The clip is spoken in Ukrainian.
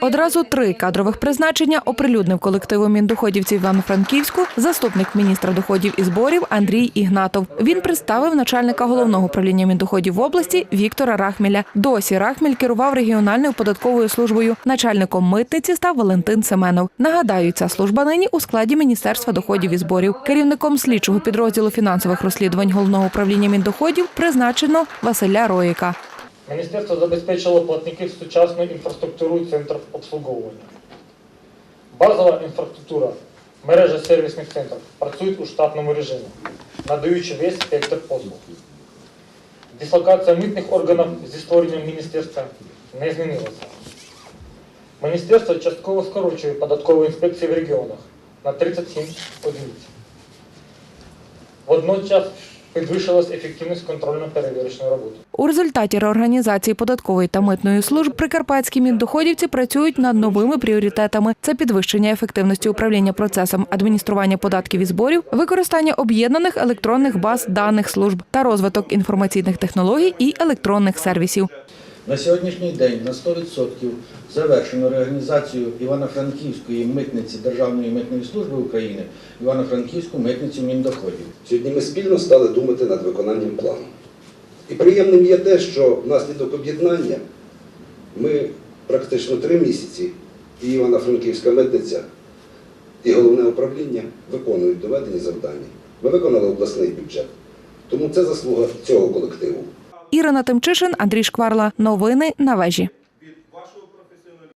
Одразу три кадрових призначення оприлюднив колективу міндоходівців Івано-Франківську заступник міністра доходів і зборів Андрій Ігнатов. Він представив начальника головного управління міндоходів в області Віктора Рахміля. Досі Рахміль керував регіональною податковою службою. Начальником митниці став Валентин Семенов. Нагадаю, ця служба нині у складі Міністерства доходів і зборів. Керівником слідчого підрозділу фінансових розслідувань головного управління міндоходів призначено Василя Роїка. Міністерство забезпечило платників сучасною інфраструктурою центрів обслуговування. Базова інфраструктура, мережа сервісних центрів працюють у штатному режимі, надаючи весь спектр послуг. Дислокація митних органів зі створенням міністерства не змінилася. Міністерство частково скорочує податкові інспекції в регіонах на 37 одиниць. Водночас підвищилась ефективність контрольно-перевірочної роботи. У результаті реорганізації податкової та митної служб прикарпатські міндоходівці працюють над новими пріоритетами: це підвищення ефективності управління процесом адміністрування податків і зборів, використання об'єднаних електронних баз даних служб та розвиток інформаційних технологій і електронних сервісів. На сьогоднішній день на 100% завершено реорганізацію Івано-Франківської митниці Державної митної служби України Івано-Франківську митницю міндоходів. Сьогодні ми спільно стали думати над виконанням плану. І приємним є те, що внаслідок об'єднання ми практично три місяці, і Івано-Франківська митниця, і головне управління виконують доведені завдання. Ми виконали обласний бюджет. Тому це заслуга цього колективу. Ірина Тимчишин, Андрій Шкварла. Новини на вежі.